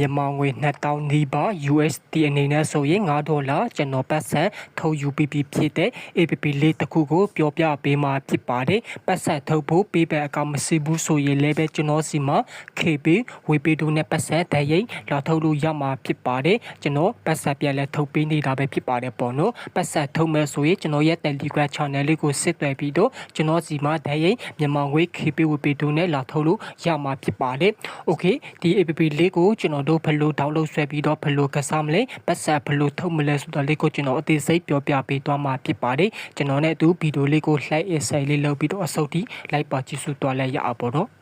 မြန်မာငွေ2000နီးပါး USD အနေနဲ့ဆိုရင်9ဒေါ်လာကျွန်တော်ပတ်စံထုတ်ယူပြီးပြီဖြစ်တဲ့ APP လေးတစ်ခုကိုပြောပြပေးမှာဖြစ်ပါတယ်ပတ်စံထုတ်ဖို့ပေးပဲအကောင့်မရှိဘူးဆိုရင်လည်းပဲကျွန်တော်စီမှာ KB ဝေပေးတို့နဲ့ပတ်စံတရိပ်လာထုတ်လို့ရမှာဖြစ်ပါတယ်ကျွန်တော်ပတ်စံပြန်လဲထုတ်ပေးနေတာပဲဖြစ်ပါတယ်ပေါ့နော်ပတ်စံထုတ်မယ်ဆိုရင်ကျွန်တော်ရဲ့ Telegram Channel လေးကိုစစ်သွယ်ပြီးတော့ကျွန်တော်စီမှာတရိပ်မြန်မာငွေ KB ဝေပေးတို့နဲ့လာထုတ်လို့ရမှာဖြစ်ပါတယ် Okay ဒီ APP လေးကိုကျွန်တော်တို့ဘယ်လို download ဆွဲပြီးတော့ဘယ်လိုကစားမလဲပတ်ဆက်ဘယ်လိုထုတ်မလဲဆိုတာလေးကိုကျွန်တော်အသေးစိတ်ပြောပြပေးသွားမှာဖြစ်ပါတယ်ကျွန်တော်နဲ့အတူဗီဒီယိုလေးကို like အဆိုင်လေးလုပ်ပြီးတော့အစုပ်ထိ like ပါကြည့်စုသွားလိုက်ရအောင်ပေါ့နော်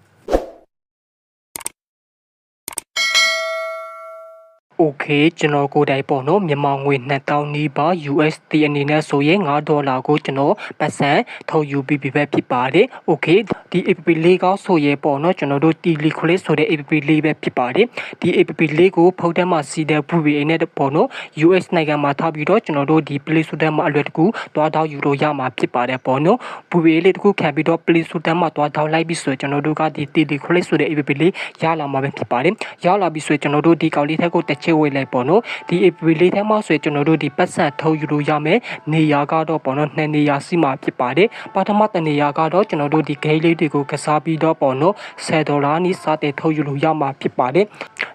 okay ကျွန်တော်ကိုယ်တိုင်ပေါ့နော်မြန်မာငွေ2000နီးပါး USD အနေနဲ့ဆိုရင်5ဒေါ်လာကိုကျွန်တော်ပတ်စံထုတ်ယူပြီးပြီပဲဖြစ်ပါတယ် okay ဒီ app လေးကောင်းဆိုရင်ပေါ့နော်ကျွန်တော်တို့ Telecolis ဆိုတဲ့ app လေးပဲဖြစ်ပါတယ်ဒီ app လေးကိုဖုန်းထဲမှာစီတဲ့ဘူးပြီးအနေနဲ့ပေါ့နော် US နိုင်ငံမှာထားပြီးတော့ကျွန်တော်တို့ဒီ Play Store ထဲမှာအလွယ်တကူသွားတောင်းယူလို့ရမှာဖြစ်ပါတယ်ပေါ့နော်ဘူးပြီးလေးတကူခံပြီးတော့ Play Store ထဲမှာသွားတောင်းလိုက်ပြီးဆိုရင်ကျွန်တော်တို့ကဒီ Telecolis ဆိုတဲ့ app လေးရလာမှာပဲဖြစ်ပါတယ်ရလာပြီးဆိုရင်ကျွန်တော်တို့ဒီကောက်လေးထက်ကိုတစ်ချက်ဝေးလိုက်ပေါ့နော်ဒီ APP လေးထဲမှာဆိုရင်ကျွန်တော်တို့ဒီပတ်စံထုတ်ယူလို့ရမယ်နေရာကတော့ပေါ့နော်နှစ်နေရာစီမှာဖြစ်ပါတယ်ပထမတနေရာကတော့ကျွန်တော်တို့ဒီ gate လေးတွေကိုကစားပြီးတော့ပေါ့နော်10ဒေါ်လာနီးစတဲ့ထုတ်ယူလို့ရမှာဖြစ်ပါတယ်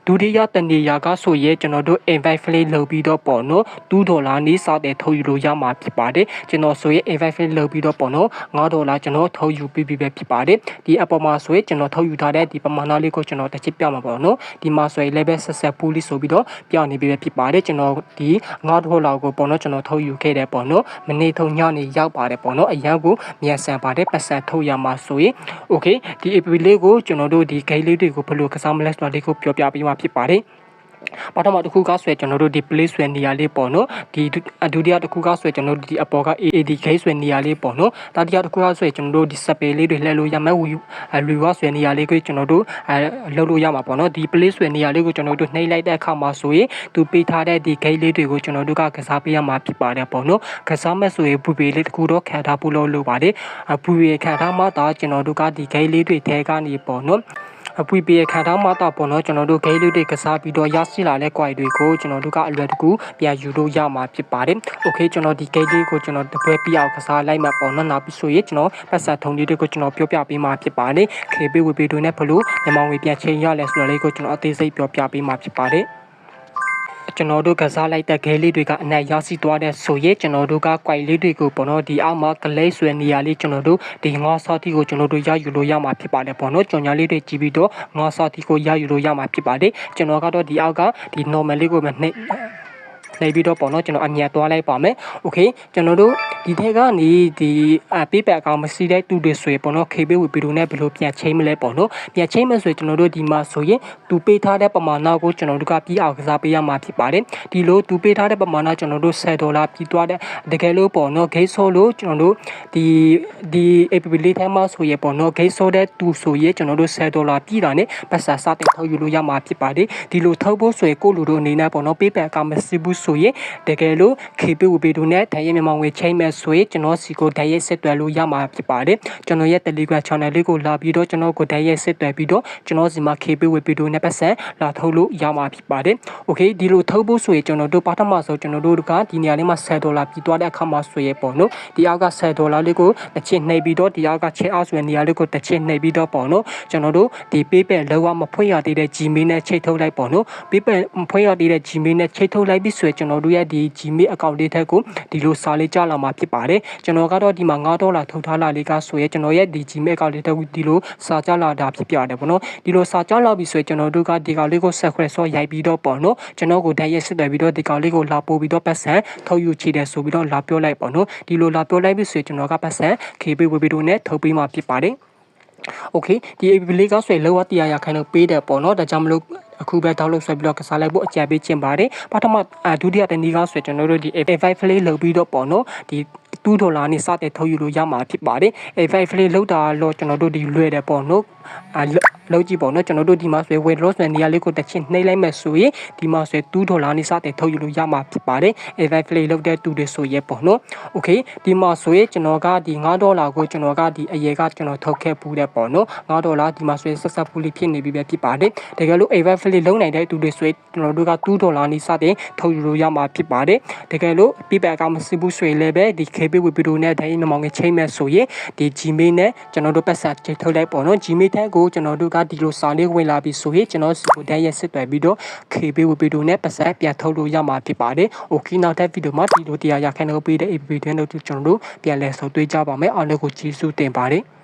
ဒုတိယတနေရာကဆိုရင်ကျွန်တော်တို့ invite fee လုပ်ပြီးတော့ပေါ့နော်2ဒေါ်လာနီးစတဲ့ထုတ်ယူလို့ရမှာဖြစ်ပါတယ်ကျွန်တော်ဆိုရင် invite fee လုပ်ပြီးတော့ပေါ့နော်9ဒေါ်လာကျွန်တော်ထုတ်ယူပြီးပြီပဲဖြစ်ပါတယ်ဒီအပေါ်မှာဆိုရင်ကျွန်တော်ထုတ်ယူထားတဲ့ဒီပမာဏလေးကိုကျွန်တော်တစ်ချက်ပြမှာပေါ့နော်ဒီမှာဆိုရင် level ဆက်ဆက်ပူလေးဆိုပြီးတော့ပြနေပြီပဲဖြစ်ပါတယ်ကျွန်တော်ဒီ9ဒေါ်လာကိုပေါ့နော်ကျွန်တော်ထုတ်ယူခဲ့တယ်ပေါ့နော်မနေ့ထုံညနေရောက်ပါတယ်ပေါ့နော်အရန်ကိုမြန်ဆန်ပါတယ်ပတ်စံထုတ်ရမှာဆိုရင် okay ဒီ app လေးကိုကျွန်တော်တို့ဒီ gate လေးတွေကိုဘယ်လိုကစားမလဲဆိုတာလေးကိုပြောပြပေးမှာဖြစ်ပါတယ် ပထမတစ်ခုကဆွဲကျွန်တော်တို့ဒီ play ဆွဲနေရာလေးပေါ့နော်ဒီဒုတိယတစ်ခုကဆွဲကျွန်တော်တို့ဒီအပေါ်က AAD gate ဆွဲနေရာလေးပေါ့နော်တတိယတစ်ခုကဆွဲကျွန်တော်တို့ဒီ spell လေးတွေလှည့်လို့ရမယ်ဝီလူကဆွဲနေရာလေးကိုကျွန်တော်တို့အဲလှုပ်လို့ရမှာပေါ့နော်ဒီ play ဆွဲနေရာလေးကိုကျွန်တော်တို့နှိပ်လိုက်တဲ့အခါမှာဆိုရင်သူပေးထားတဲ့ဒီ gate လေးတွေကိုကျွန်တော်တို့ကကစားပေးရမှာဖြစ်ပါတယ်ပေါ့နော်ကစားမဲ့ဆိုရင်ဘူပေလေးတစ်ခုတော့ခံထားဖို့လို့လိုပါတယ်ဘူပေခံထားမှဒါကျွန်တော်တို့ကဒီ gate လေးတွေထဲကနေပေါ့နော် အပွေပြေခံထားမှတော့ပေါ့နော်ကျွန်တော်တို့ဂိမ်းလေးတွေကစားပြီးတော့ရရှိလာတဲ့ quality တွေကိုကျွန်တော်တို့ကအလွယ်တကူပြန်ယူလို့ရမှာဖြစ်ပါတယ်။ Okay ကျွန်တော်ဒီဂိမ်းလေးကိုကျွန်တော်တပွဲပြအောင်ကစားလိုက်မှာပေါ့နော်နောက်ပြီးဆိုရင်ကျွန်တော်ပတ်ဆက်ထုံလေးတွေကိုကျွန်တော်ပြောပြပေးမှာဖြစ်ပါတယ်။ KB ဝေပေတွေနဲ့ဘလို့မြန်မာငွေပြန်ချိန်ရလဲဆိုတော့လေးကိုကျွန်တော်အသေးစိတ်ပြောပြပေးမှာဖြစ်ပါတယ်။ ကျွန်တော်တို့ကစားလိုက်တဲ့ခဲလေးတွေကအနက်ရရှိသွားတဲ့ဆိုရင်ကျွန်တော်တို့က quite လေးတွေကိုပေါ့နော်ဒီအောက်မှာ clay ဆွဲနေရလေးကျွန်တော်တို့ဒီငါးဆော့တီကိုကျွန်တော်တို့ရယူလို့ရမှာဖြစ်ပါတယ်ပေါ့နော်ကြော်ညာလေးတွေကြည့်ပြီးတော့ငါးဆော့တီကိုရယူလို့ရမှာဖြစ်ပါတယ်ကျွန်တော်ကတော့ဒီအောက်ကဒီ normal လေးကိုပဲနှိပ် နေပြီးတော့ပေါ့နော်ကျွန်တော်အမြတ်သွားလိုက်ပါမယ်โอเคကျွန်တော်တို့ဒီထက်ကနေဒီအပေးပတ်အကောင်မရှိတဲ့တူတွေဆိုရင်ပေါ့နော် KB ဝီဗီဒီယိုနဲ့ဘယ်လိုပြန်ချိန်မလဲပေါ့နော်ပြန်ချိန်မယ်ဆိုရင်ကျွန်တော်တို့ဒီမှာဆိုရင်သူပေးထားတဲ့ပမာဏကိုကျွန်တော်တို့ကပြီးအောင်ကစားပေးရမှာဖြစ်ပါတယ်ဒီလိုသူပေးထားတဲ့ပမာဏကျွန်တော်တို့10ဒေါ်လာပြီးသွားတဲ့တကယ်လို့ပေါ့နော် gate ဆိုလို့ကျွန်တော်တို့ဒီဒီ app လေးထဲမှာဆိုရင်ပေါ့နော် gate ဆိုတဲ့သူဆိုရင်ကျွန်တော်တို့10ဒေါ်လာပြီးတာနဲ့ပတ်စာစတဲ့ထုတ်ယူလို့ရမှာဖြစ်ပါတယ်ဒီလိုထုတ်ဖို့ဆိုရင်ကိုလူတို့အနေနဲ့ပေါ့နော်ပေးပတ်အကောင်မရှိဘူး ဆိုရင်တကယ်လို့ KB ဝီဗီဒီယိုနဲ့တန်ရဲမြန်မာငွေချိန်မယ်ဆိုရင်ကျွန်တော်စီကိုဓာတ်ရိုက်ဆက်သွယ်လို့ရမှာဖြစ်ပါတယ်ကျွန်တော်ရဲ့ Telegram channel လေးကိုလာပြီးတော့ကျွန်တော်ကိုဓာတ်ရိုက်ဆက်သွယ်ပြီးတော့ကျွန်တော်စီမှာ KB ဝေဗီဒီယိုနဲ့ပတ်ဆက်လာထုတ်လို့ရမှာဖြစ်ပါတယ်။ Okay ဒီလိုထုတ်ဖို့ဆိုရင်ကျွန်တော်တို့ပထမဆုံးကျွန်တော်တို့ကဒီနေရာလေးမှာ10ဒေါ်လာပြီးသွားတဲ့အခါမှာဆိုရင်ပေါ့နော်ဒီအောက်က10ဒေါ်လာလေးကိုတစ်ချက်နှိပ်ပြီးတော့ဒီအောက်ကချက်အောက်ဆိုရင်နေရာလေးကိုတစ်ချက်နှိပ်ပြီးတော့ပေါ့နော်ကျွန်တော်တို့ဒီ PayPal လောက်အောင်မဖွင့်ရသေးတဲ့ Gmail နဲ့ချိတ်ထုတ်လိုက်ပေါ့နော် PayPal ဖွင့်ရသေးတဲ့ Gmail နဲ့ချိတ်ထုတ်လိုက်ပြီးဆိုရင်ကျွန်တော်တို့ရဲ့ဒီ Gmail account လေးထက်ကိုဒီလိုစာလေးကြားလာမှာဖြစ်ပါတယ်ကျွန်တော်ကတော့ဒီမှာ9ဒေါ်လာထုတ်ထားလာလေးကဆိုရင်ကျွန်တော်ရဲ့ဒီ Gmail account လေးထက်ကိုဒီလိုစာကြားလာတာဖြစ်ပြတယ်ပေါ့နော်ဒီလိုစာကြားလာပြီဆိုရင်ကျွန်တော်တို့ကဒီကောင်လေးကို set ခွဲဆော့ရိုက်ပြီးတော့ပေါ့နော်ကျွန်တော်ကိုဓာတ်ရက်စစ်တယ်ပြီးတော့ဒီကောင်လေးကိုလာပို့ပြီးတော့ပတ်စံထုတ်ယူချေတယ်ဆိုပြီးတော့လာပြောလိုက်ပေါ့နော်ဒီလိုလာပြောလိုက်ပြီဆိုရင်ကျွန်တော်ကပတ်စံ KB ဝေဘီတို့နဲ့ထုတ်ပေးမှာဖြစ်ပါတယ် โอเคဒီ APP လေးကဆိုရင်လောကတရားရခိုင်လို့ပေးတယ်ပေါ့နော်ဒါကြောင့်မလို့အခုပဲတောက်လို့ဆွဲပြီးတော့ကစားလိုက်ဖို့အကြံပေးချင်ပါတယ်ပထမဒုတိယတနည်းကဆိုကျွန်တော်တို့ဒီ A5 play လုပ်ပြီးတော့ပေါ့နော်ဒီ 2ဒေါ်လာနဲ့စတဲ့ထုတ်ယူလို့ရမှာဖြစ်ပါတယ် A5 Flip လောက်တာတော့ကျွန်တော်တို့ဒီလွယ်တယ်ပေါ့နော်အလောက်ကြည့်ပေါ့နော်ကျွန်တော်တို့ဒီမှာဆိုရင် weight loss နဲ့နေရာလေးကိုတစ်ချင်းနှိမ့်လိုက်မယ်ဆိုရင်ဒီမှာဆိုရင်2ဒေါ်လာနဲ့စတဲ့ထုတ်ယူလို့ရမှာဖြစ်ပါတယ် A5 Flip လောက်တဲ့သူတွေဆိုရဲပေါ့နော် Okay ဒီမှာဆိုရင်ကျွန်တော်ကဒီ9ဒေါ်လာကိုကျွန်တော်ကဒီအရေးကကျွန်တော်ထုတ်ခဲ့ပူးတယ်ပေါ့နော်9ဒေါ်လာဒီမှာဆိုရင်ဆက်ဆက်ပူလေးဖြစ်နေပြီပဲဖြစ်ပါတယ်တကယ်လို့ A5 Flip လုံးနိုင်တဲ့သူတွေဆိုရင်ကျွန်တော်တို့က2ဒေါ်လာနဲ့စတဲ့ထုတ်ယူလို့ရမှာဖြစ်ပါတယ်တကယ်လို့ပြပအကောင့်မစစ်ဘူးဆိုရင်လည်းပဲဒီ KB ဝီဗီဒီယိုနဲ့ဒိုင်းနမောင်ငယ်ချိန်မဲ့ဆိုရင်ဒီ Gmail နဲ့ကျွန်တော်တို့ပတ်ဆက်ချိန်ထုတ်လိုက်ပေါ့နော် Gmail ထက်ကိုကျွန်တော်တို့ကဒီလိုစာလေးဝင်လာပြီဆိုရင်ကျွန်တော်စီကိုတန်းရက်စစ်တွယ်ပြီးတော့ KB ဝီဗီဒီယိုနဲ့ပတ်ဆက်ပြန်ထုတ်လို့ရမှာဖြစ်ပါတယ်။ Okay နောက်တဲ့ဗီဒီယိုမှာဒီလိုတရားရခိုင်တော့ပေးတဲ့ APP တွေနဲ့ကျွန်တော်တို့ပြန်လည်ဆုံတွေ့ကြပါမယ်။အားလုံးကိုကျေးဇူးတင်ပါတယ်။